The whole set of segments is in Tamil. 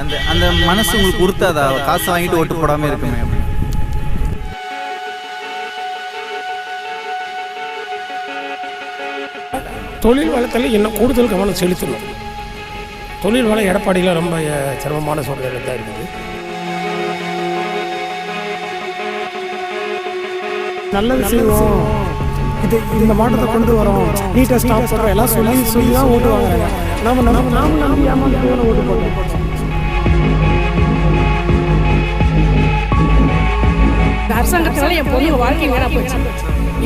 அந்த அந்த மனசு உங்களுக்கு உறுத்தாதா? காசு வாங்கிட்டு ஓட்டு போடாம இருக்குமே தொழில் வளத்தில் இன்னும் கூடுதல் கவனம் செலுத்தணும். தொழில் வளம் எடப்பாடியில் ரொம்ப சிரமமான சூழ்நிலை தான் இருக்குது. நல்லது செய்வோம். இது இந்த மாற்றத்தை கொண்டு வரோம். நீட்டாக ஸ்டாப் பண்ணுறோம் எல்லாம் சொல்லி சொல்லி தான் ஓட்டு வாங்குறாங்க. நாம நம்ம நாம நம்பி ஏமாந்து போன ஓட்டு போடுறோம் அரசாங்கத்தினால என் பொண்ணு வாழ்க்கை வேணா போச்சு.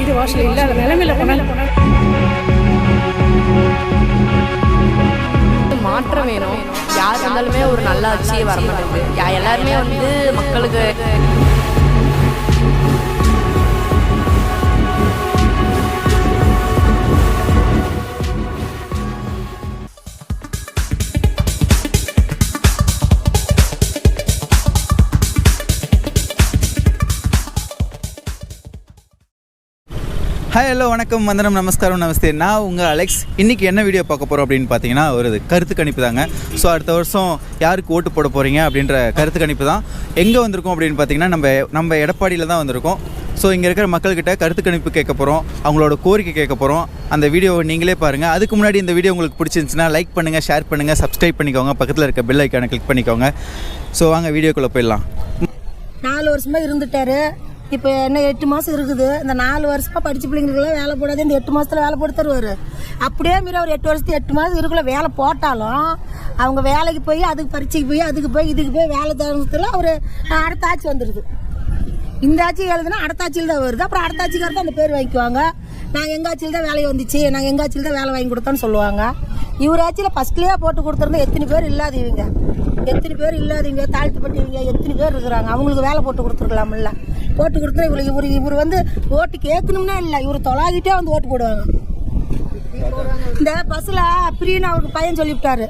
இது வாசல் இல்லாத நிலைமையில போனாலும் மாற்றம் வேணும். யார் இருந்தாலுமே ஒரு நல்ல ஆட்சியே வர மாட்டேங்குது எல்லாருமே வந்து மக்களுக்கு ஹாய் ஹலோ வணக்கம் வந்தனம் நமஸ்காரம் நமஸ்தே. நான் உங்கள் அலெக்ஸ் இன்றைக்கி என்ன வீடியோ பார்க்க போகிறோம் அப்படின்னு பார்த்தீங்கன்னா ஒரு கருத்து கணிப்பு தாங்க. ஸோ அடுத்த வருஷம் யாருக்கு ஓட்டு போட போகிறீங்க அப்படின்ற கருத்து கணிப்பு தான். எங்கே வந்திருக்கோம் அப்படின்னு பார்த்தீங்கன்னா நம்ம நம்ம எடப்பாடியில் தான் வந்திருக்கோம். ஸோ இங்கே இருக்கிற மக்கள்கிட்ட கருத்து கணிப்பு கேட்க போகிறோம் அவங்களோட கோரிக்கை கேட்க போகிறோம் அந்த வீடியோவை நீங்களே பாருங்கள் அதுக்கு முன்னாடி இந்த வீடியோ உங்களுக்கு பிடிச்சிருந்துச்சுன்னா லைக் பண்ணுங்கள் ஷேர் பண்ணுங்கள் சப்ஸ்கிரைப் பண்ணிக்கோங்க. பக்கத்தில் இருக்க பெல் ஐக்கானை கிளிக் பண்ணிக்கோங்க. ஸோ வாங்க வீடியோக்குள்ளே போயிடலாம். நாலு வருஷமாக இருந்துட்டாரு. இப்போ என்ன எட்டு மாதம் இருக்குது. இந்த நாலு வருஷமாக படிச்ச பிள்ளைங்களுக்குலாம் வேலை போடாது இந்த எட்டு மாதத்தில் வேலை போட்டு தருவார். அப்படியே மீறி அவர் எட்டு வருஷத்துக்கு எட்டு மாதம் இருக்குள்ள வேலை போட்டாலும் அவங்க வேலைக்கு போய் அதுக்கு பரீட்சைக்கு போய் அதுக்கு போய் இதுக்கு போய் வேலை தரத்தில் அவர் அடுத்த ஆட்சி வந்துடுது இந்த ஆட்சி எழுதுனா அடுத்த ஆட்சியில் தான் வருது. அப்புறம் அடுத்த ஆட்சிக்காரர் தான் அந்த பேர் வாங்கிக்குவாங்க. நாங்கள் எங்கள் ஆட்சியில் தான் வேலை வந்துச்சு. நாங்கள் எங்கள் ஆட்சியில் தான் வேலை வாங்கி கொடுத்தோன்னு சொல்லுவாங்க. இவர் ஆட்சியில் ஃபஸ்ட்லேயே போட்டு கொடுத்துருந்தா எத்தனை பேர் இல்லாத இவங்க எத்தனை பேர் இல்லாதவங்க? தாழ்த்துப்பட்டவங்க எத்தனை பேர் இருக்கிறாங்க? அவங்களுக்கு வேலை போட்டு கொடுத்துருக்கலாம்ல. ஓட்டு கொடுத்தா இவரு இவர் இவர் வந்து ஓட்டு கேட்கணும்னா இல்லை. இவர் தொலாகிட்டே வந்து ஓட்டு போடுவாங்க. இந்த பஸ்ஸில் பிரின்னு அவருக்கு பையன் சொல்லிவிட்டாரு.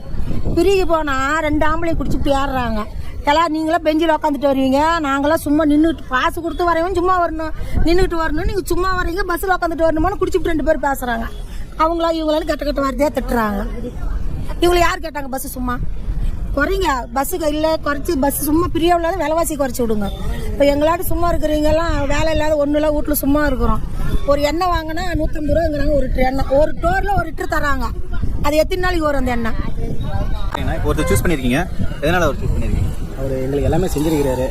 பிரிக்கு போனால் ரெண்டு ஆம்பளையும் குடிச்சிட்டு ஏறுறாங்க. எல்லாம் நீங்களாம் பெஞ்சில் உட்காந்துட்டு வருவீங்க. நாங்களாம் சும்மா நின்றுட்டு காசு கொடுத்து வரையும் சும்மா வரணும். நின்றுட்டு வரணும் நீங்கள் சும்மா வரீங்க பஸ்ஸில் உட்காந்துட்டு வரணுமான்னு குடிச்சுட்டு ரெண்டு பேர் பேசுகிறாங்க அவங்களா இவங்களான்னு கெட்ட கெட்ட வார்த்தையாக திட்டுறாங்க. இவங்களை யார் கேட்டாங்க பஸ்ஸு சும்மா? குறைங்க. பஸ்ஸுக்கு இல்லை குறைச்சி பஸ் சும்மா பிரிய இல்லாத விலைவாசி குறைச்சி விடுங்க. இப்போ எங்களாட்டு சும்மா இருக்கிறவங்கெல்லாம் வேலை இல்லாத ஒன்றும் இல்லை வீட்டில் சும்மா இருக்கிறோம். ஒரு எண்ணெய் வாங்கினா நூற்றம்பது ரூபாங்கிறாங்க ஒரு லிட்டர் எண்ணெய். ஒரு டோரில் ஒரு லிட்டர் தராங்க. அது எத்தனை நாளைக்கு வரும் அந்த எண்ணெய்? இப்போ ஒருத்தர் சூஸ் பண்ணியிருக்கீங்க எதனால் அவர் சூஸ் பண்ணியிருக்கீங்க அவர் எங்களுக்கு எல்லாமே செஞ்சிருக்கிறாரு.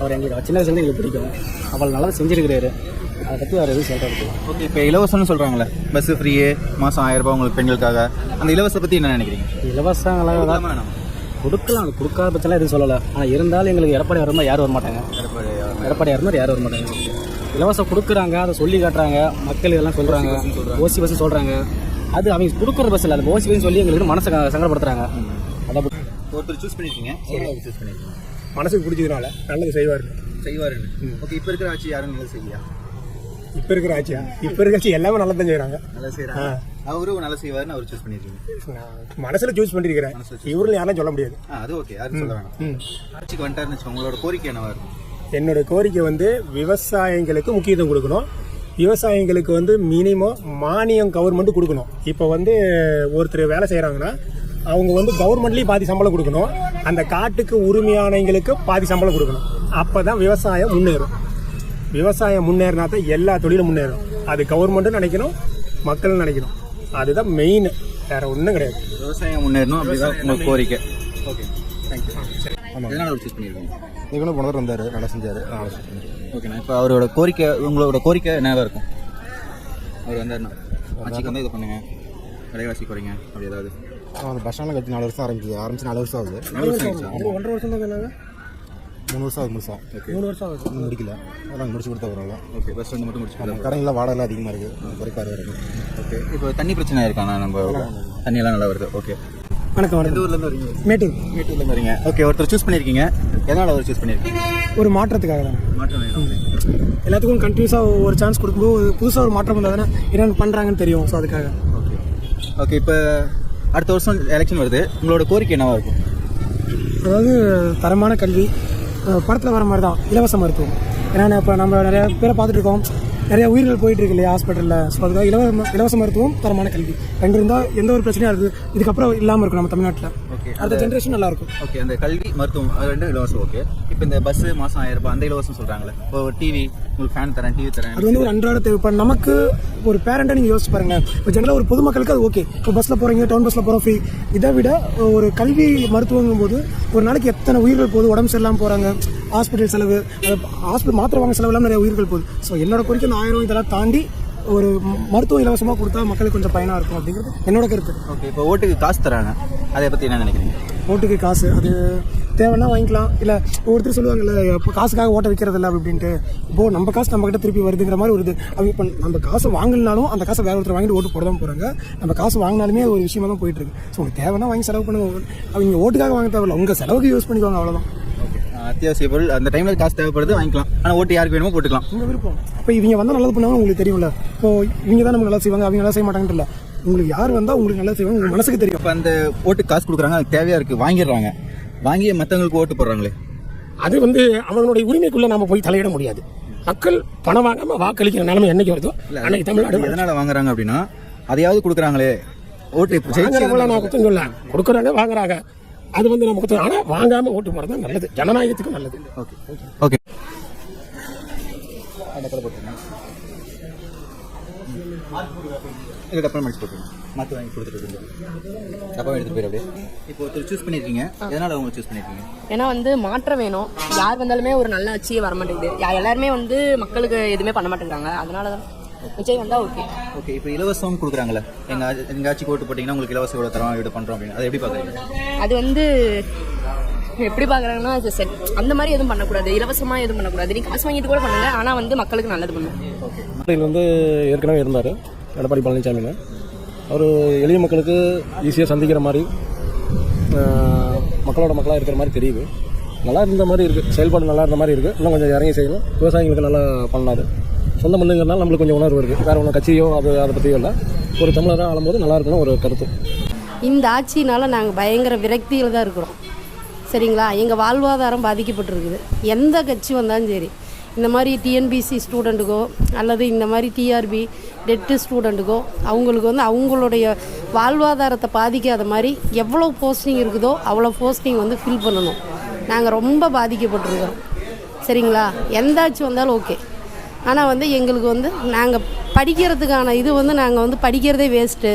அவர் எங்களுக்கு சின்ன வயசுலேருந்து எங்களுக்கு பிடிக்கும். அவ்வளோ நல்லா செஞ்சிருக்கிறாரு. அதை பற்றி அவர் எதுவும் சொல்கிறது ஓகே இப்போ இலவசம்னு சொல்கிறாங்களே பஸ்ஸு ஃப்ரீயே மாதம் ஆயிரம் ரூபாய் உங்களுக்கு பெண்களுக்காக. அந்த இலவசத்தை பற்றி என்ன நினைக்கிறீங்க? இலவசங்களாக கொடுக்கலாமா. அது கொடுக்காத பட்சம்லாம் எதுவும் சொல்லலை. ஆனால் இருந்தாலும் எங்களுக்கு எடப்பாடி வரும்போது யாரும் வர மாட்டாங்க. எடப்பாடி இருந்தால் யாரும் வர மாட்டாங்க. இலவசம் கொடுக்குறாங்க அதை சொல்லி காட்டுறாங்க மக்கள் இதெல்லாம் சொல்கிறாங்க ஓசி பஸ் சொல்கிறாங்க அது அவங்க கொடுக்குற பஸ் இல்லை அது ஓசி பஸ் சொல்லி எங்களுக்கு மனசை சங்கடப்படுத்துறாங்க. அதை ஒருத்தர் சூஸ் பண்ணியிருக்கீங்க சூஸ் பண்ணியிருக்கீங்க மனசுக்கு பிடிச்சதுனால நல்லது செய்வார் செய்வாருன்னு. ஓகே இப்போ இருக்கிற ஆட்சி யாரும் நல்லது செய்யலையா இப்போ இருக்கிற ஆட்சியா? இப்போ இருக்கிற ஆட்சி எல்லாமே நல்லா தான் செய்கிறாங்க நல்லா செய்கிறாங்க அவரும் நல்லா செய்வாருன்னு அவர் சூஸ் பண்ணியிருக்கீங்க நான் மனசில் சூஸ் பண்ணியிருக்கிறேன் இவரில் யாரும் சொல்ல முடியாது. ஆ அது ஓகே யாரும் சொல்ல வேணாம். ஆட்சிக்கு வந்துட்டாருன்னு வச்சுக்கோங்க உங்களோட கோரிக்கை என்னவா இருக்கும்? என்னோட கோரிக்கை வந்து விவசாயிங்களுக்கு முக்கியத்துவம் கொடுக்கணும். விவசாயிங்களுக்கு வந்து மினிமம் மானியம் கவர்மெண்ட் கொடுக்கணும். இப்போ வந்து ஒருத்தர் வேலை செய்கிறாங்கன்னா அவங்க வந்து கவர்மெண்ட்லேயும் பாதி சம்பளம் கொடுக்கணும். அந்த காட்டுக்கு உரிமையானவங்களுக்கு பாதி சம்பளம் கொடுக்கணும். அப்போ தான் விவசாயம் முன்னேறும். விவசாயம் முன்னேறினா தான் எல்லா தொழிலும் முன்னேறும். அது கவர்மெண்ட்டும் நினைக்கணும் மக்களும் நினைக்கணும். அதுதான் மெயின் வேற ஒன்றும் கிடையாது. விவசாயம் முன்னேறணும் அப்படிதான் உங்க கோரிக்கை. ஓகே தேங்க்யூ எதனால் அவர் சூஸ் பண்ணியிருக்கீங்க? இவனும் போனவர் வந்தார் நல்லா செஞ்சார். நல்லா ஓகேண்ணா இப்போ அவரோட கோரிக்கை உங்களோட கோரிக்கை என்னவா இருக்கும்? அவர் வந்தாருண்ணா ஆட்சிக்கு வந்து இது பண்ணுங்க. விலைவாசி குறைங்க அப்படி ஏதாவது. பஸ் ஸ்டாண்டில் கட்டி நாலு வருஷம் ஆரம்பிச்சு ஆரம்பிச்சு நாலு வருஷம் ஆகுது. நாலு வருஷம் ஆயிடுச்சா? ஒன்றரை வருஷம் தான் மூணு வருஷம் ஆகுது முழுசா மூணு வருஷம் ஆகுது. இன்னும் முடிக்கல. அதான் முடிச்சு கொடுத்த வரலாம் ஓகே பஸ் ஸ்டாண்ட் மட்டும் முடிச்சு கடைங்களாம் வாடகை அதிகமாக இருக்குது குறைப்பாரு இருக்குது ஓகே இப்போ தண்ணி பிரச்சனை இருக்காண்ணா நம்ம தண்ணி எல்லாம் நல்லா வருது. ஓகே வணக்கம் வணக்கம். ஊர்லேருந்து வரீங்க? மேட்டூர். மேட்டூர்லேருந்து வரீங்க. ஓகே ஒருத்தர் சூஸ் பண்ணியிருக்கீங்க. எதனால் அவர் சூஸ் பண்ணியிருக்கீங்க? ஒரு மாற்றத்துக்காக தான். மாற்றம் எல்லாத்துக்கும் கண்டினியூஸாக ஒரு சான்ஸ் கொடுக்கும்போது புதுசாக ஒரு மாற்றம் வந்தால் தானே என்னென்ன பண்ணுறாங்கன்னு தெரியும். ஸோ அதுக்காக. ஓகே ஓகே இப்போ அடுத்த வருஷம் எலெக்ஷன் வருது. உங்களோட கோரிக்கை என்னவா இருக்கும்? அதாவது தரமான கல்வி படத்தில் வர மாதிரி தான் இலவச மருத்துவம். ஏன்னா இப்போ நம்ம நிறைய பேரை பார்த்துட்டு இருக்கோம். நிறைய உயிர்கள் போயிட்டு இருக்கு இல்லையா ஹாஸ்பிட்டலில் ஸோ அதுக்காக இலவச இலவச மருத்துவம் தரமான கல்வி. ரெண்டு இருந்தால் எந்த ஒரு பிரச்சனையும் இருக்குது. இதுக்கப்புறம் இல்லாமல் இருக்கும் நம்ம தமிழ்நாட்டில். ஓகே அடுத்த ஜென்ரேஷன் நல்லா இருக்கும். ஓகே அந்த கல்வி மருத்துவம் அது ரெண்டும் இலவசம் ஓகே இப்போ இந்த பஸ் மாதம் ஆயிரம் ரூபாய் அந்த இலவசம் சொல்கிறாங்களே இப்போ டிவி உங்களுக்கு ஃபேன் தரேன் டிவி தரேன். அது வந்து ஒரு அன்றாட தேவை. இப்போ நமக்கு ஒரு பேரண்ட்டாக நீங்கள் யோசிச்சு பாருங்க இப்போ ஜென்ரலாக ஒரு பொதுமக்களுக்கு அது ஓகே இப்போ பஸ்ஸில் போகிறீங்க டவுன் பஸ்ஸில் போகிறோம் ஃப்ரீ இதை விட ஒரு கல்வி மருத்துவங்கும் போது ஒரு நாளைக்கு எத்தனை உயிர்கள் போகுது உடம்பு சரியில்லாமல் போகிறாங்க ஹாஸ்பிட்டல் செலவு ஹாஸ்பிட்டல் மாத்திரை வாங்க செலவு எல்லாம் நிறைய உயிர்கள் போகுது. ஸோ என்னோட குறிக்கும் இந்த ஆயிரம் இதெல்லாம் தாண்டி ஒரு மருத்துவம் இலவசமாக கொடுத்தா மக்களுக்கு கொஞ்சம் பயனாக இருக்கும் அப்படிங்கிறது என்னோட கருத்து. ஓகே இப்போ ஓட்டுக்கு காசு தராங்க அதை பற்றி என்ன நினைக்கிறீங்க? ஓட்டுக்கு காசு. அது தேவைன்னா வாங்கிக்கலாம். இல்லை ஒவ்வொருத்தர் சொல்லுவாங்கல்ல இப்போ காசுக்காக ஓட்ட வைக்கிறது இல்லை அப்படின்ட்டு. இப்போ நம்ம காசு நம்ம கிட்ட திருப்பி வருதுங்கிற மாதிரி ஒரு இது. அவங்க இப்போ நம்ம காசு வாங்கலனாலும் அந்த காசை வேற ஒருத்தர் வாங்கிட்டு ஓட்டு போட தான் போகிறாங்க நம்ம காசு வாங்கினாலுமே ஒரு விஷயமா தான் போயிட்டு இருக்கு. ஸோ உங்களுக்கு தேவைன்னா வாங்கி செலவு பண்ணுங்க. அவங்க ஓட்டுக்காக வாங்க தேவையில்ல. உங்கள் செலவுக்கு யூஸ் பண்ணிக்கோங்க அவ்வளோதான் அத்தியாவசிய பொருள் அந்த டைமில் காசு தேவைப்படுது வாங்கிக்கலாம். ஆனால் ஓட்டு யாருக்கு வேணுமோ போட்டுக்கலாம். உங்கள் விருப்பம். இப்போ இவங்க வந்தால் நல்லது பண்ணாங்க உங்களுக்கு தெரியும்ல. இப்போ இவங்க தான் நமக்கு நல்லா செய்வாங்க. அவங்க நல்லா செய்ய மாட்டாங்கன்னு இல்லை. உங்களுக்கு யார் வந்தால் உங்களுக்கு நல்லா செய்வாங்க உங்கள் மனசுக்கு தெரியும். இப்போ அந்த ஓட்டுக்கு காசு கொடுக்குறாங்க அது தேவையாக இருக்குது வாங்கிடுறாங்க. வாங்கி மற்றவங்களுக்கு ஓட்டு போடுறாங்களே. அது வந்து அவங்களுடைய உரிமைக்குள்ள நாம போய் தலையிட முடியாது. மக்கள் பணம் வாங்காம வாக்களிக்கிற நிலைமை என்னைக்கு வருதோ அன்னைக்கு தமிழ்நாடு எதனால் வாங்குறாங்க அப்படின்னா அதையாவது கொடுக்குறாங்களே. ஓட்டு வாங்குறவங்கள நான் குத்தம் சொல்ல. கொடுக்குறாங்க வாங்குறாங்க. அது வந்து நம்ம குத்தம் ஆனா வாங்காம ஓட்டு தான் நல்லது. ஜனநாயகத்துக்கு நல்லது. ஓகே. ஓகே. இது டப்பா மடிச்சு போட்டுருங்க. மாற்றி வாங்கி கொடுத்துட்டு டப்பா எடுத்து போயிரு அப்படியே. இப்போ ஒருத்தர் சூஸ் பண்ணியிருக்கீங்க எதனால் அவங்க சூஸ் பண்ணியிருக்கீங்க ஏன்னா வந்து மாற்றம் வேணும். யார் வந்தாலுமே ஒரு நல்ல ஆட்சியே வர மாட்டேங்குது யா- எல்லாருமே வந்து மக்களுக்கு எதுவுமே பண்ண மாட்டேங்கிறாங்க. அதனால தான் விஜய் வந்தா ஓகே ஓகே இப்போ இலவசம் கொடுக்குறாங்களே எங்கள் ஆ- எங்க ஆட்சிக்கு ஓட்டு போட்டிங்கன்னா உங்களுக்கு இலவசம் இவ்வளோ தரோம் பண்ணுறோம் அப்படின்னு. அதை எப்படி பார்க்குறீங்க? அது வந்து எப்படி பார்க்குறாங்கன்னா செட் அந்த மாதிரி எதுவும் பண்ணக்கூடாது. இலவசமாக எதுவும் பண்ணக்கூடாது. நீ காசு வாங்கிட்டு கூட பண்ணுங்க ஆனால் வந்து மக்களுக்கு நல்லது பண்ணும். ஸ்டாலின் வந்து ஏற்கனவே இருந்தார். எடப்பாடி பழனிசாமின்னு அவர் எளிய மக்களுக்கு ஈஸியாக சந்திக்கிற மாதிரி மக்களோட மக்களாக இருக்கிற மாதிரி தெரியுது. நல்லா இருந்த மாதிரி இருக்குது செயல்பாடு நல்லா இருந்த மாதிரி இருக்குது இன்னும் கொஞ்சம் இறங்கி செய்யணும். விவசாயிகளுக்கு நல்லா பண்ணாரு சொந்த மண்ணுங்கிறனால நம்மளுக்கு கொஞ்சம் உணர்வு இருக்குது வேறு ஒன்றும் கட்சியோ அது அதை பற்றியோ இல்லை. ஒரு தமிழராக ஆளும்போது நல்லா இருக்கணும் ஒரு கருத்து. இந்த ஆட்சியினால் நாங்கள் பயங்கர விரக்தியில் தான் இருக்கிறோம். சரிங்களா? எங்கள் வாழ்வாதாரம் பாதிக்கப்பட்டிருக்குது. எந்த கட்சி வந்தாலும் சரி. இந்த மாதிரி டிஎன்பிசி ஸ்டூடெண்ட்டுக்கோ அல்லது இந்த மாதிரி டிஆர்பி டெட்டு ஸ்டூடெண்ட்டுக்கோ அவங்களுக்கு வந்து அவங்களுடைய வாழ்வாதாரத்தை பாதிக்காத மாதிரி எவ்வளோ போஸ்டிங் இருக்குதோ அவ்வளோ போஸ்டிங் வந்து ஃபில் பண்ணணும். நாங்கள் ரொம்ப பாதிக்கப்பட்டிருக்கிறோம் சரிங்களா? எந்த ஆட்சி வந்தாலும் ஓகே ஆனால் வந்து எங்களுக்கு வந்து நாங்கள் படிக்கிறதுக்கான இது வந்து நாங்கள் வந்து படிக்கிறதே வேஸ்ட்டு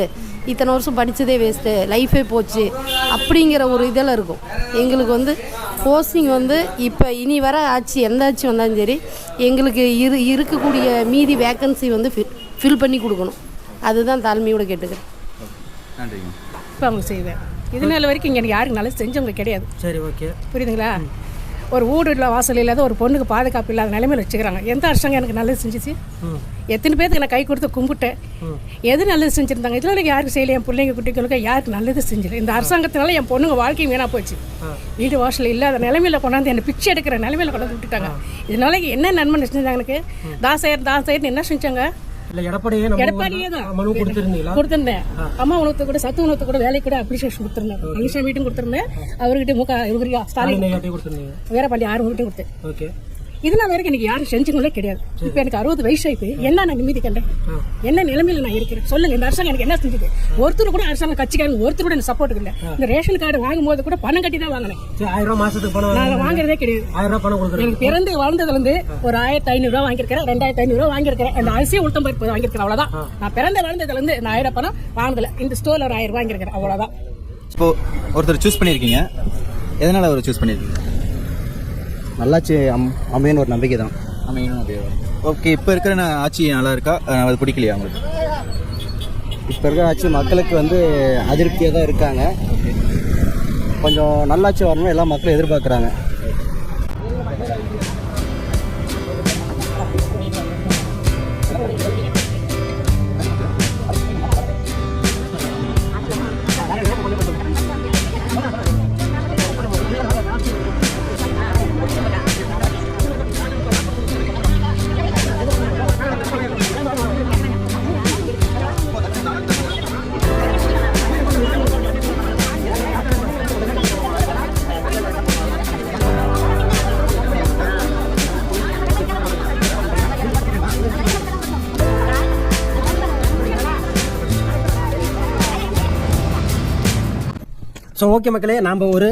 இத்தனை வருஷம் படித்ததே வேஸ்ட்டு லைஃபே போச்சு அப்படிங்கிற ஒரு இதில் இருக்கும். எங்களுக்கு வந்து போஸ்டிங் வந்து இப்போ இனி வர ஆட்சி எந்த ஆட்சி வந்தாலும் சரி எங்களுக்கு இரு இருக்கக்கூடிய மீதி வேக்கன்சி வந்து ஃபில் பண்ணி கொடுக்கணும். அதுதான் தாழ்மையோட கேட்டுக்கிறேன். நன்றிங்க. இப்போ அவங்க செய்வேன். இது நாள் வரைக்கும் இங்கே யாருக்கு நல்லது செஞ்சவங்க கிடையாது. சரி ஓகே புரியுதுங்களா? ஒரு வீடு இல்லை வாசல் இல்லாத ஒரு பொண்ணுக்கு பாதுகாப்பு இல்லாத நிலைமையில வச்சுக்கிறாங்க. எந்த அரசாங்கம் எனக்கு நல்லது செஞ்சுச்சு? எத்தனை பேருக்கு நான் கை கொடுத்து கும்பிட்டேன்? எது நல்லது செஞ்சுருந்தாங்க? இதில் எனக்கு யாருக்கு செய்யல? என் பிள்ளைங்க குட்டிகளுக்கு யாருக்கு நல்லது செஞ்சல? இந்த அரசாங்கத்தினால என் பொண்ணுங்க வாழ்க்கையும் வீணாக போச்சு. வீடு வாசல் இல்லாத நிலைமையில கொண்டாந்து என்னை பிச்சை எடுக்கிற நிலைமையில கொண்டாந்து விட்டுட்டாங்க. இதனால என்ன நன்மை செஞ்சாங்க எனக்கு? தாசையர் தாசையர்னு என்ன செஞ்சாங்க? இல்லை எடப்பாடியே எடப்பாடியே தான். கொடுத்திருந்தேன். அம்மா உணவத்தை கூட சத்து உணவத்தை கூட வேலைக்கு கூட அப்ரிசியேஷன் கொடுத்திருந்தேன். பழனிசாமி வீட்டும் கொடுத்திருந்தேன். அவர்கிட்ட முக இவருக்கு ஸ்டாலின் வீரபாண்டி ஆறு வீட்டும் கொடுத்தேன். ஓகே. இதனால வரைக்கும் எனக்கு யாரும் செஞ்சவங்களே கிடையாது. இப்போ எனக்கு அறுபது வயசு ஆயிப்பு என்ன நான் நிம்மதி கண்டேன்? என்ன நிலைமையில நான் இருக்கிறேன்? சொல்லுங்க இந்த அரசாங்கம் எனக்கு என்ன செஞ்சது? ஒருத்தர் கூட அரசாங்கம் கட்சிக்காரங்க ஒருத்தர் கூட எனக்கு சப்போர்ட் இல்லை இந்த ரேஷன் கார்டு வாங்கும் போது கூட பணம் கட்டி தான் வாங்கினேன். ஆயிரம் ரூபாய் மாசத்துக்கு பணம் நான் வாங்குறதே கிடையாது. ஆயிரம் ரூபாய் பணம் கொடுக்குறேன் எனக்கு பிறந்து வளர்ந்ததுல இருந்து ஒரு ஆயிரத்தி ஐநூறு ரூபா வாங்கியிருக்கிறேன் ரெண்டாயிரத்தி ஐநூறு ரூபா வாங்கியிருக்கிறேன். அந்த அரிசியை உளுத்தம் பருப்பு வாங்கியிருக்கிறேன் அவ்வளவுதான். நான் பிறந்த வளர்ந்ததுல இருந்து இந்த ஆயிரம் பணம் வாங்கல இந்த ஸ்டோர்ல ஒரு ஆயிரம் ரூபாய் வாங்கியிருக்கிறேன் அவ்வளவுதான். இப்போ ஒருத்தர் சூஸ் பண்ணியிருக்கீங்க. எதனால் அவர் சூஸ் பண்ணியிருக்கீங்க? நல்லாச்சு அம் அமையன்னு ஒரு நம்பிக்கை தான். அமையணும் அப்படியே ஓகே இப்போ இருக்கிற நா- ஆட்சி நல்லா இருக்கா அது பிடிக்கலையா உங்களுக்கு? இப்போ இருக்கிற ஆட்சி மக்களுக்கு வந்து அதிருப்தியாக தான் இருக்காங்க கொஞ்சம் நல்லாட்சி வரணும் எல்லா மக்களும் எதிர்பார்க்குறாங்க. ஸோ ஓகே மக்களே நம்ம ஒரு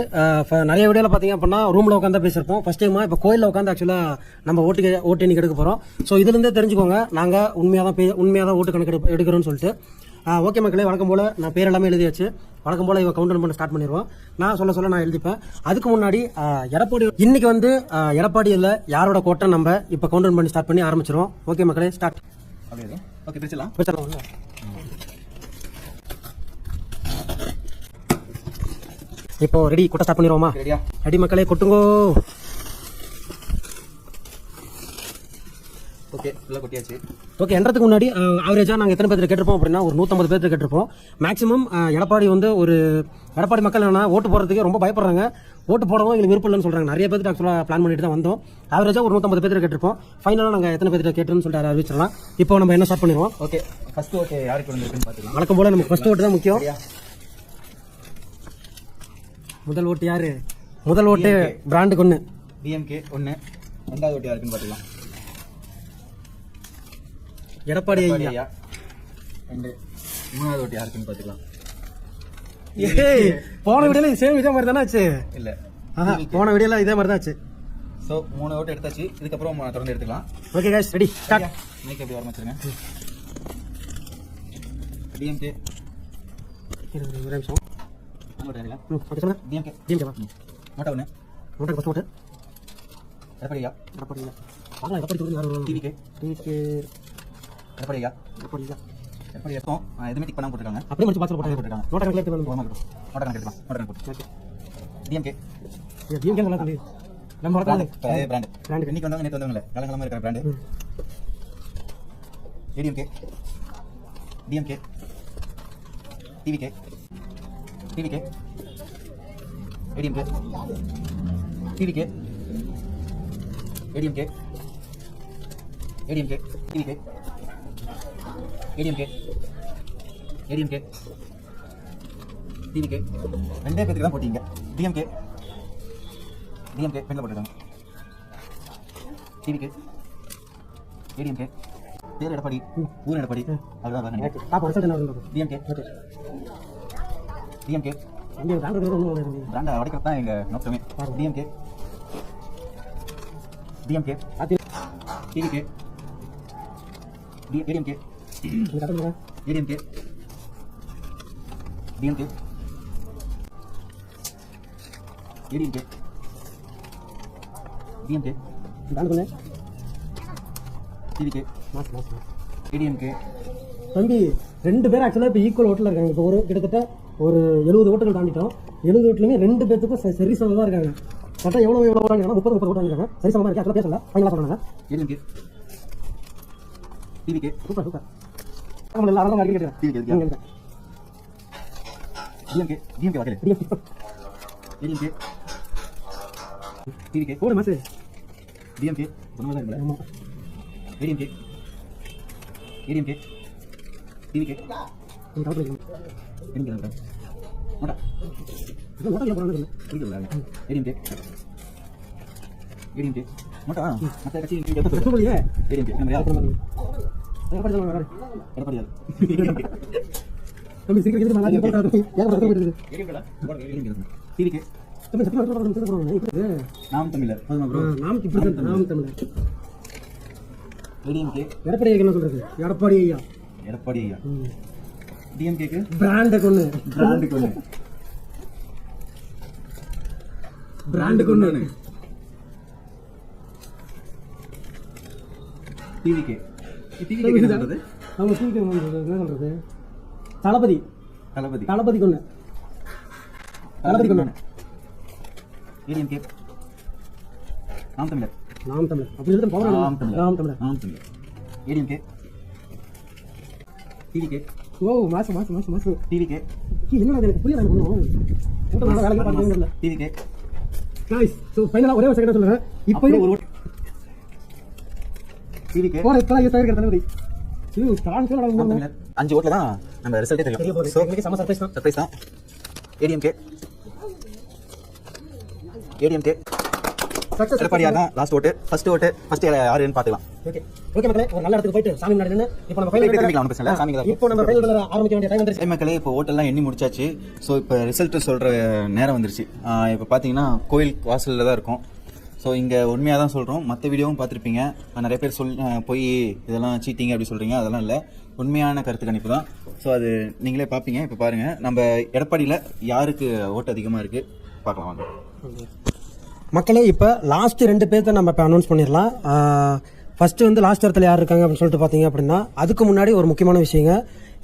நிறைய வீடியோவில் பார்த்தீங்க அப்படின்னா ரூமில் உட்காந்து பேசியிருப்போம் ஃபஸ்ட் டைமாக இப்போ கோயிலில் உட்காந்து ஆக்சுவலாக நம்ம ஓட்டு ஓட்டு எண்ணிக்கை எடுக்க போகிறோம் ஸோ இதுலேருந்தே தெரிஞ்சுக்கோங்க நாங்கள் உண்மையாக தான் பே உண்மையாக தான் ஓட்டு கணக்கு எடுப்ப- எடுக்கிறோம்னு சொல்லிட்டு. ஓகே மக்களே வழக்கம் போல் நான் பேர் எல்லாமே எழுதியாச்சு. வழக்கம் போல் இவன் கவுண்டர் பண்ண ஸ்டார்ட் பண்ணிடுவோம் நான் சொல்ல சொல்ல நான் எழுதிப்பேன். அதுக்கு முன்னாடி எடப்பாடி இன்னைக்கு வந்து அஹ், எடப்பாடியில் யாரோட கோட்டை நம்ம இப்போ கவுண்டர் பண்ணி ஸ்டார்ட் பண்ணி ஆரம்பிச்சிருவோம். ஓகே மக்களே ஸ்டார்ட் ஓகே பிரிச்சிடலாம். வச்சிடலாம் இப்போ ரெடி கொட்ட ஸ்டார்ட் பண்ணிடுவோமா? ரெடி மக்களே கொட்டுங்கோ. ஓகே ஃபுல்லாக கொட்டியாச்சு. ஓகே என்றதுக்கு முன்னாடி ஆவரேஜாக நாங்கள் எத்தனை பேர் கேட்டிருப்போம் அப்படின்னா ஒரு நூற்றம்பது பேர் கேட்டிருப்போம். மேக்ஸிமம் எடப்பாடி வந்து ஒரு எடப்பாடி மக்கள் என்னன்னா ஓட்டு போடுறதுக்கு ரொம்ப பயப்படுறாங்க. ஓட்டு போடவும் எங்களுக்கு விருப்பம் இல்லைன்னு சொல்கிறாங்க நிறைய பேருக்கு ஆக்சுவலாக பிளான் பண்ணிட்டு தான் வந்தோம். ஆவரேஜாக ஒரு நூற்றம்பது பேர் கேட்டிருப்போம். ஃபைனலாக நாங்கள் எத்தனை பேர் கேட்டுன்னு சொல்லிட்டு அறிவிச்சிடலாம் இப்போ நம்ம என்ன ஸ்டார்ட் பண்ணிடுவோம்? ஓகே ஃபர்ஸ்ட் ஓகே யாருக்கு வந்திருக்குன்னு பார்த்துக்கலாம். வழக்கம் போல் நமக்கு ஃபர்ஸ்ட் ஓட்டு தான் முக்கியம். முதல் ஓட்டு யாரு? முதல் ஓட்டு பிராண்டுக்கு ஒன்று டிஎம்கே ஒன்று ரெண்டாவது ஓட்டு யாருக்குன்னு பார்த்துக்கலாம். எடப்பாடி ஐயா. ரெண்டு. மூணாவது ஓட்டு யாருக்குன்னு பார்த்துக்கலாம். ஏய் போன வீடியோல சேம் இதே மாதிரி தானே ஆச்சு. இல்லை. ஆஹா போன வீடியோல இதே மாதிரி தான் ஆச்சு. ஸோ மூணு ஓட்டு எடுத்தாச்சு. இதுக்கப்புறம் தொடர்ந்து எடுத்துக்கலாம். Okay guys ready start mike எப்படி ஆரம்பிச்சிருங்க டிஎம்கே ஒரு நிமிஷம். ஓட்டு ம் ஓகே சொல்லுங்க. டிஎம்கே நோட்டா ஒன்று நோட்டா ஓட்டு எடப்பாடி டிவிகே எடப்பாடி எப்போ? எதுவுமே டிக் பண்ணாமல் போட்டுருக்காங்க. அப்படியே முடிச்சு பாத்து போட்டாங்க. போட்டுருக்காங்க. நோட்டா கணக்கில் எடுத்து போகாமல் இருக்கட்டும். நோட்டா கணக்கு எடுக்கலாம் நோட்டா கணக்கு போட்டு. டிஎம்கே டீம் கேம் நல்லா தம்பி நம்ம வரக்காது பிராண்ட் Brand. இன்னைக்கு வந்தவங்க நேற்று வந்தவங்களே காலங்காலமாக இருக்கிற பிராண்டு ஏடிஎம்கே டிஎம்கே டிவிகே டிவிகே ஏடிஎம்கே டிவிகே ஏடிஎம்கே ஏடிஎம்கே டிவிகே ஏடிஎம்கே ஏடிஎம்கே டிவிகே ரெண்டே பேருக்கு தான் போட்டீங்க. டிஎம்கே டிஎம்கே பெண்ணில் போட்டுருக்காங்க. டிவிகே ஏடிஎம்கே பேர் எடப்பாடி. ஊர் எடப்பாடி. வருது டிஎம்கே ஓகே. டிஎம்கே பிராண்ட் உடைக்கிறது தான் எங்கள் நோக்கமே. DMK DMK TVK ADMK ADMK DMK ADMK DMK TVK ADMK தம்பி ரெண்டு பேரும் ஆக்சுவலாக இப்போ ஈக்குவல் ஓட்டில் இருக்காங்க. இப்போ ஒரு கிட்டத்தட்ட ஒரு எழுபது ஓட்டுகள் தாண்டிட்டோம். எழுபது ஓட்டுலையுமே ரெண்டு பேத்துக்கும் சரி சமமாக இருக்காங்க. கரெக்டாக எவ்வளோ எவ்வளோ ஓட்டாங்க முப்பது முப்பது ஓட்டாங்க இருக்காங்க. சரி சமமாக இருக்கு ஆக்சுவலாக பேசல ஃபைனலாக டிவிகே. Super super. நம்ம எல்லாரும் தான் கேட்குறேன் டிஎம்கே டிஎம்கே வகையில் ஏடிஎம்கே. டிவிகே. போடு மாசு. டிஎம்கே. சொன்ன மாதிரி தான் ஆமாம் ஏடிஎம்கே. ஏடிஎம்கே. டிவிகே. நாம் தமிழர். நாம் தமிழர். எடப்பாடி ஐயா என்ன சொல்றது? எடப்பாடி ஐயா. எடப்பாடி ஐயா. டிஎம்கேக்கு பிராண்டை கொண்டு பிராண்டுக்கு ஒன்று பிராண்டுக்கு ஒன்று டிவிகே டிவிகே என்ன சொல்றது? அவங்க தூக்கி என்ன சொல்றது? தளபதி. தளபதி. தளபதி கொண்டு தளபதி கொண்டு ஏடிஎம்கே நாம் தமிழர். நாம் தமிழர். அப்படி இருக்கு பவர் நாம் தமிழர். நாம் தமிழர். நாம் தமிழர். ஏடிஎம்கே டிவிகே ஓ மாசம் மாசம் மாசம் மாசம் டிவிகே என்னடா இது எனக்கு புரியல எனக்கு ஒன்றும் கூட்டம் நல்லா வேலைக்கு பார்க்கவே இல்லை டிவிகே guys ஸோ ஃபைனலாக ஒரே ஒரு செகண்ட் சொல்லுறேன் இப்போ ஒரு டிவிகே போன இப்போ ஐயா தவிர்க்கிற தளபதி இது தமிழர் அஞ்சு ஓட்டில் தான் நம்ம ரிசல்ட்டே தெரிய தெரியும் ஸோ இன்னைக்கு செம சர்ப்ரைஸ் தான். சர்ப்ரைஸ் தான். ஏடிஎம்கே Success. லாஸ்ட் ஓட்டு ஃபர்ஸ்ட் ஓட்டு ஃபர்ஸ்ட் யாருன்னு பார்த்துக்கலாம். ஓகே ஓகே மக்களே ஒரு நல்ல இடத்துக்கு போயிட்டு சாமி முன்னாடி நின்று இப்போ நம்ம போய் ஃபைனல் திரும்பிக்கலாம், ஒண்ணும் பிரச்சனை இல்ல. சாமி தான் இப்போ நம்ம ஃபைனல் ஆரம்பிக்க வேண்டிய டைம் வந்துருச்சு. சரி மக்களே இப்போ ஓட்டெல்லாம் எண்ணி முடிச்சாச்சு. ஸோ இப்போ ரிசல்ட் சொல்கிற நேரம் வந்துருச்சு. இப்போ பார்த்தீங்கன்னா கோயில் வாசலில் தான் இருக்கும். ஸோ இங்கே உண்மையாக தான் சொல்கிறோம் மற்ற வீடியோவும் பார்த்துருப்பீங்க. நிறைய பேர் சொல் போய் இதெல்லாம் சீட்டிங் அப்படி சொல்கிறீங்க அதெல்லாம் இல்லை. உண்மையான கருத்து கணிப்பு தான். ஸோ அது நீங்களே பார்ப்பீங்க இப்போ பாருங்கள் நம்ம எடப்பாடியில் யாருக்கு ஓட்டு அதிகமாக இருக்குது பார்க்கலாம் வாங்க. மக்களே இப்போ லாஸ்ட் ரெண்டு பேர்த்த நம்ம இப்போ அனௌன்ஸ் பண்ணிடலாம். ஃபர்ஸ்ட் வந்து லாஸ்ட் இடத்துல யார் இருக்காங்க அப்படின்னு சொல்லிட்டு பார்த்தீங்க அப்படின்னா அதுக்கு முன்னாடி ஒரு முக்கியமான விஷயங்க.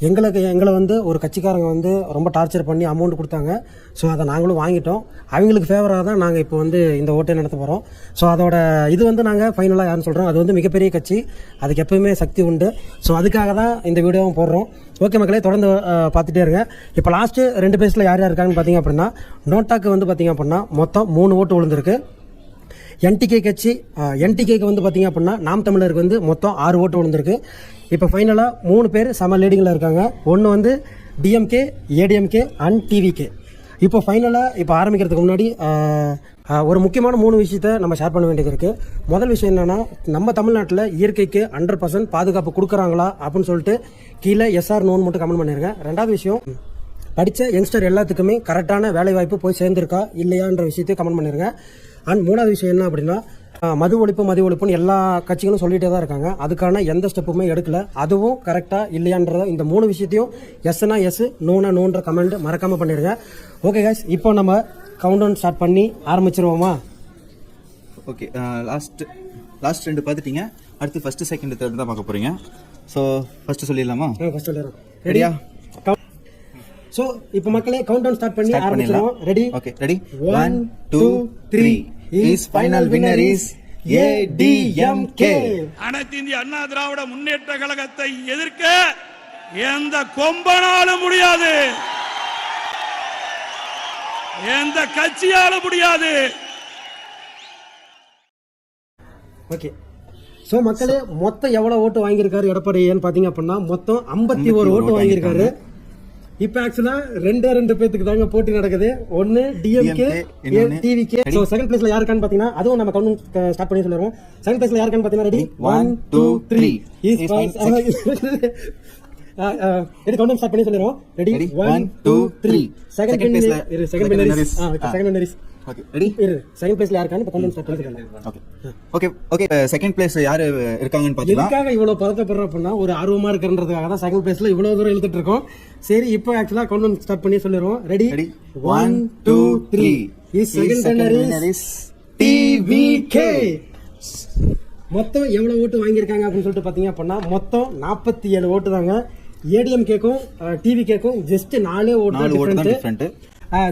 எங்களுக்கு எங்களை வந்து ஒரு கட்சிக்காரங்க வந்து ரொம்ப டார்ச்சர் பண்ணி அமௌண்ட் கொடுத்தாங்க. ஸோ அதை நாங்களும் வாங்கிட்டோம். அவங்களுக்கு ஃபேவராக தான் நாங்கள் இப்போ வந்து இந்த ஓட்டை நடத்த போகிறோம் ஸோ அதோட இது வந்து நாங்கள் ஃபைனலாக யாருன்னு சொல்கிறோம் அது வந்து மிகப்பெரிய கட்சி. அதுக்கு எப்பவுமே சக்தி உண்டு. ஸோ அதுக்காக தான் இந்த வீடியோவும் போடுறோம். ஓகே மக்களே தொடர்ந்து பார்த்துட்டே இருங்க. இப்போ லாஸ்ட்டு ரெண்டு பேஸில் யார் யார் இருக்காங்கன்னு பார்த்தீங்க அப்படின்னா நோட்டாக்கு வந்து பார்த்தீங்க அப்படின்னா மொத்தம் மூணு ஓட்டு விழுந்திருக்கு. என்டிகே கட்சி என்டிகேக்கு வந்து பார்த்தீங்க அப்படின்னா நாம் தமிழருக்கு வந்து மொத்தம் ஆறு ஓட்டு விழுந்திருக்கு. இப்போ ஃபைனலாக மூணு பேர் சம லீடிங்கில் இருக்காங்க. ஒன்று வந்து டிஎம்கே ஏடிஎம்கே அண்ட் டிவிகே இப்போ ஃபைனலாக இப்போ ஆரம்பிக்கிறதுக்கு முன்னாடி ஒரு முக்கியமான மூணு விஷயத்த நம்ம ஷேர் பண்ண வேண்டியது இருக்குது முதல் விஷயம் என்னென்னா நம்ம தமிழ்நாட்டில் இயற்கைக்கு ஹண்ட்ரட் பர்சன்ட் பாதுகாப்பு கொடுக்குறாங்களா அப்படின்னு சொல்லிட்டு கீழே எஸ்ஆர் நோன் மட்டும் கமெண்ட் பண்ணியிருக்கேன் ரெண்டாவது விஷயம் படித்த யங்ஸ்டர் எல்லாத்துக்குமே கரெக்டான வேலைவாய்ப்பு போய் சேர்ந்துருக்கா இல்லையான்ற விஷயத்தையும் கமெண்ட் பண்ணிருங்க. அண்ட் மூணாவது விஷயம் என்ன அப்படின்னா மது ஒழிப்பு மது ஒழிப்புன்னு எல்லா கட்சிகளும் சொல்லிட்டே தான் இருக்காங்க. அதுக்கான எந்த ஸ்டெப்புமே எடுக்கல. அதுவும் கரெக்டாக இல்லையான்றத இந்த மூணு விஷயத்தையும் எஸ்னா எஸ் நோனா நோன்ற கமெண்ட் மறக்காம பண்ணிருங்க. ஓகே guys இப்போ நம்ம கவுண்ட் ஸ்டார்ட் பண்ணி ஆரம்பிச்சிருவோமா? ஓகே லாஸ்ட் லாஸ்ட் ரெண்டு பார்த்துட்டீங்க. அடுத்து ஃபஸ்ட்டு செகண்ட் தேர்ட் தான் பார்க்க போகிறீங்க ஸோ ஃபஸ்ட்டு சொல்லிடலாமா? ஃபர்ஸ்ட் சொல்லிடுறோம் ரெடியா ஸோ இப்போ மக்களே கவுண்ட் டவுன் ஸ்டார்ட் பண்ணி ஆரம்பிச்சிருவோம். Ready okay ready one two three. Is final winner is ADMK அனைத்து இந்திய அண்ணா திராவிட முன்னேற்ற கழகத்தை எதிர்க்க எந்த கொம்பனாலும் முடியாது. எந்த கட்சியாலும் முடியாது. ஓகே ஸோ மக்களே மொத்தம் எவ்வளோ ஓட்டு வாங்கியிருக்காரு எடப்பாடின்னு பார்த்தீங்க அப்படின்னா மொத்தம் ஐம்பத்தி ஒரு ஓட்டு வாங்கியிருக்காரு. இப்போ ஆக்சுவலாக ரெண்டே ரெண்டு பேத்துக்கு தாங்க போட்டி நடக்குது. ஒன்று டிஎம்கே டிவிகே ஸோ செகண்ட் பிளேஸ்ல யாருக்கான்னு பார்த்தீங்கன்னா அதுவும் நம்ம கவுண்ட் ஸ்டார்ட் பண்ணி சொல்லிடுவோம் செகண்ட் பிளேஸ்ல யாருக்கான்னு பார்த்தீங்கன்னா ready One, two, three. Is. Ready count start பண்ணி சொல்லிடுவோம் ready? One two three. Second second. Second okay ready second பிளேஸ்ல யாருக்கான்னு இப்போ count start okay okay okay second place யார் இருக்காங்கன்னு பார்த்தீங்கன்னா எதுக்காக இவ்வளவு பதட்டப்படுறோம் அப்படின்னா ஒரு ஆர்வமா இருக்கிறதுக்காக தான் செகண்ட் பிளேஸ்ல இவ்வளவு தூரம் இருக்கோம். சரி இப்போ ஆக்சுவலா கவுண்ட் ஸ்டார்ட் பண்ணி சொல்லிடுவோம். Ready ready one two three is second is TVK மொத்தம் எவ்வளவு ஓட்டு வாங்கியிருக்காங்க அப்படின்னு சொல்லிட்டு பாத்தீங்க அப்படின்னா மொத்தம் நாற்பத்தி ஏழு ஓட்டு தாங்க ஏடிஎம் கேக்கும் டிவி கேக்கும் ஜஸ்ட் நாலே ஓட்டு தான்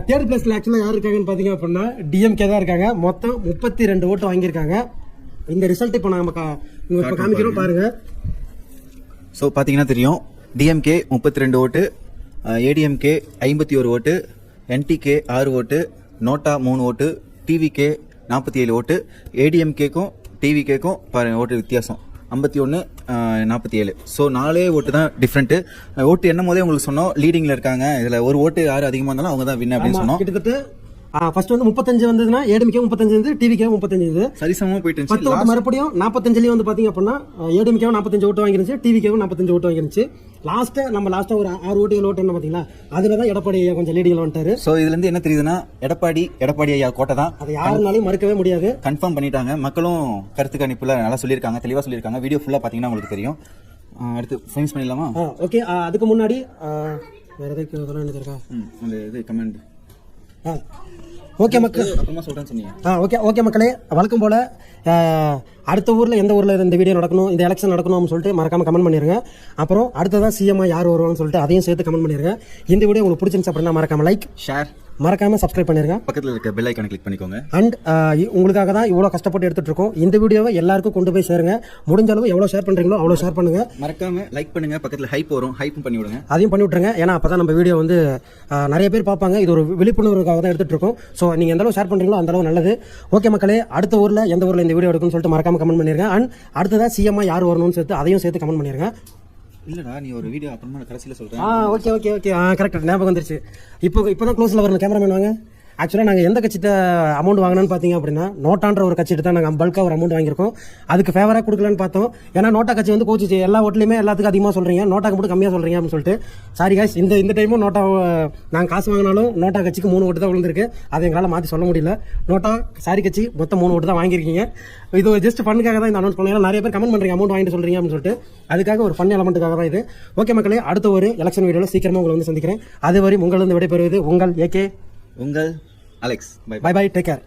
தேர்ட் பிளேஸ்ல ஆக்சுவலா யார் இருக்காங்கன்னு பாத்தீங்க அப்படின்னா டிஎம்கே தான் இருக்காங்க. மொத்தம் முப்பத்தி ரெண்டு ஓட்டு வாங்கியிருக்காங்க. இந்த ரிசல்ட் இப்போ உங்களுக்கு இப்போ காமிக்கிறோம் பாருங்க. ஸோ பார்த்தீங்கன்னா தெரியும். டிஎம்கே முப்பத்தி ரெண்டு ஓட்டு ஏடிஎம்கே ஐம்பத்தி ஒரு ஓட்டு என்டிகே ஆறு ஓட்டு நோட்டா மூணு ஓட்டு டிவிகே நாற்பத்தி ஏழு ஓட்டு ஏடிஎம்கேக்கும் டிவிகேக்கும் பாருங்க ஓட்டு வித்தியாசம். ஐம்பத்தி ஒன்று நாற்பத்தி ஏழு. ஸோ நாலே ஓட்டு தான் டிஃப்ரெண்ட்டு ஓட்டு என்னும் போதே உங்களுக்கு சொன்னோம் லீடிங்கில் இருக்காங்க. இதில் ஒரு ஓட்டு யார் அதிகமாக இருந்தாலும் அவங்க தான் வின் அப்படின்னு சொன்னோம். கிட்டத்தட்ட ஃபர்ஸ்ட் வந்து முப்பத்தஞ்சு வந்ததுன்னா ஏடிஎம்கே முப்பத்தஞ்சு வந்து டிவிகே முப்பத்தஞ்சு இது சரிசமமாக போயிட்டு பத்து ஓட்டு மறுபடியும் நாற்பத்தஞ்சுலயும் வந்து பாத்தீங்க அப்படின்னா ஏடிஎம்கேவும் நாற்பத்தஞ்சு ஓட்டு வாங்கிருந்துச்சு டிவிகேவும் நாற்பத்தஞ்சு ஓட்டு வாங்கிருந்துச்சு. லாஸ்ட்டு நம்ம லாஸ்ட்டாக ஒரு ஆறு ஓட்டு ஏழு ஓட்டு என்ன பார்த்தீங்களா அதில் தான் எடப்பாடி ஐயா கொஞ்சம் லீடிங்கில் வந்துட்டாரு. ஸோ இதுலேருந்து என்ன தெரியுதுன்னா எடப்பாடி எடப்பாடி ஐயா கோட்டை தான் அதை யாருனாலையும் மறுக்கவே முடியாது. கன்ஃபார்ம் பண்ணிட்டாங்க. மக்களும் கருத்து கணிப்புல நல்லா சொல்லியிருக்காங்க தெளிவாக சொல்லியிருக்காங்க. வீடியோ ஃபுல்லாக பார்த்தீங்கன்னா உங்களுக்கு தெரியும். அடுத்து ஃபினிஷ் பண்ணிடலாமா? ஓகே அதுக்கு முன்னாடி வேற எனக்கு இருக்கா அந்த இது கமெண்ட் ஆ ஓகே மக்கள். அப்புறமா சொல்கிறேன்னு சொன்னீங்க. ஆ ஓகே ஓகே மக்களே. வழக்கம் போல் அடுத்த ஊரில் எந்த ஊரில் இந்த வீடியோ நடக்கணும் இந்த எலெக்ஷன் நடக்கணும்னு சொல்லிட்டு மறக்காம கமெண்ட் பண்ணிருங்க. அப்புறம் அடுத்ததான் சிஎம்ஐ யார் வருவாங்கன்னு சொல்லிட்டு அதையும் சேர்த்து கமெண்ட் பண்ணிருங்க. இந்த வீடியோ உங்களுக்கு பிடிச்சிருந்துச்சு அப்படின்னா மறக்காம லைக் ஷேர் மறக்காம சப்ஸ்கிரைப் பண்ணிருங்க. பக்கத்தில் இருக்க பெல் ஐக்கானை கிளிக் பண்ணிக்கோங்க. அண்ட் உங்களுக்காக தான் இவ்வளோ கஷ்டப்பட்டு எடுத்துட்டு இருக்கோம். இந்த வீடியோவை எல்லாருக்கும் கொண்டு போய் சேருங்க. முடிஞ்ச அளவு எவ்வளோ ஷேர் பண்ணுறீங்களோ அவ்வளோ ஷேர் பண்ணுங்க. மறக்காம லைக் பண்ணுங்க. பக்கத்தில் ஹைப் வரும். ஹைப்பும் பண்ணி விடுங்க. அதையும் பண்ணி விட்ருங்க ஏன்னா அப்போ தான் நம்ம வீடியோ வந்து நிறைய பேர் பார்ப்பாங்க. இது ஒரு விழிப்புணர்வுக்காக தான் எடுத்துட்டு இருக்கோம். ஸோ நீங்கள் எந்த அளவு ஷேர் பண்ணுறீங்களோ அந்த அளவு நல்லது. ஓகே மக்களே அடுத்த ஊரில் எந்த ஊரில் இந்த வீடியோ எடுக்கணும்னு சொல்லிட்டு மறக்காம கமெண்ட் பண்ணிருங்க. அண்ட் அடுத்ததாக சிஎம்ஐ யார் வரணும்னு சேர்த்து அதையும் சேர்த்து கமெண்ட் பண்ணிருங்க. இல்லடா நீ ஒரு வீடியோ அப்புறமா கடைசியில் ஆ சொல்கிறேன் ஓகே ஓகே ஓகே ஆ கரெக்ட் ஞாபகம் வந்துருச்சு. இப்போ இப்போ தான் க்ளோஸில் வரணும். கேமராமேன் வாங்க. ஆக்சுவலாக நாங்கள் எந்த கட்சிட்ட அமௌண்ட் வாங்கினோன்னு பார்த்தீங்க அப்படின்னா நோட்டான்ற ஒரு கட்சிட்டு தான் நாங்கள் பல்காக ஒரு அமௌண்ட் வாங்கியிருக்கோம். அதுக்கு ஃபேவராக கொடுக்கலன்னு பார்த்தோம். ஏன்னா நோட்டா கட்சி வந்து கோச்சிச்சு எல்லா ஓட்டுலையுமே எல்லாத்துக்கும் அதிகமாக சொல்கிறீங்க நோட்டாக்கு மட்டும் கம்மியாக சொல்கிறீங்க அப்படின்னு சொல்லிட்டு. சாரி காய்ஸ் இந்த இந்த டைமும் நோட்டா நாங்கள் காசு வாங்கினாலும் நோட்டா கட்சிக்கு மூணு ஓட்டு தான் விழுந்திருக்கு. அதை எங்களால் மாற்றி சொல்ல முடியல. நோட்டா சாரி கட்சி மொத்தம் மூணு ஓட்டு தான் வாங்கியிருக்கீங்க. இது ஜஸ்ட் ஃபண்ணுக்காக தான் இந்த அனௌன்ஸ் பண்ணேன் நிறைய பேர் கமெண்ட் பண்ணுறீங்க அமௌண்ட் வாங்கிட்டு சொல்கிறீங்க அப்படின்னு சொல்லிட்டு. அதுக்காக ஒரு ஃபன் எலமெண்ட்டுக்காக தான் இது. ஓகே மக்களே அடுத்த ஒரு எலெக்ஷன் வீடியோவில் சீக்கிரமாக உங்களை வந்து சந்திக்கிறேன். அதுவரை உங்களிருந்து விடைபெறுவது உங்கள் ஏகே உங்கள் Alex bye bye bye take care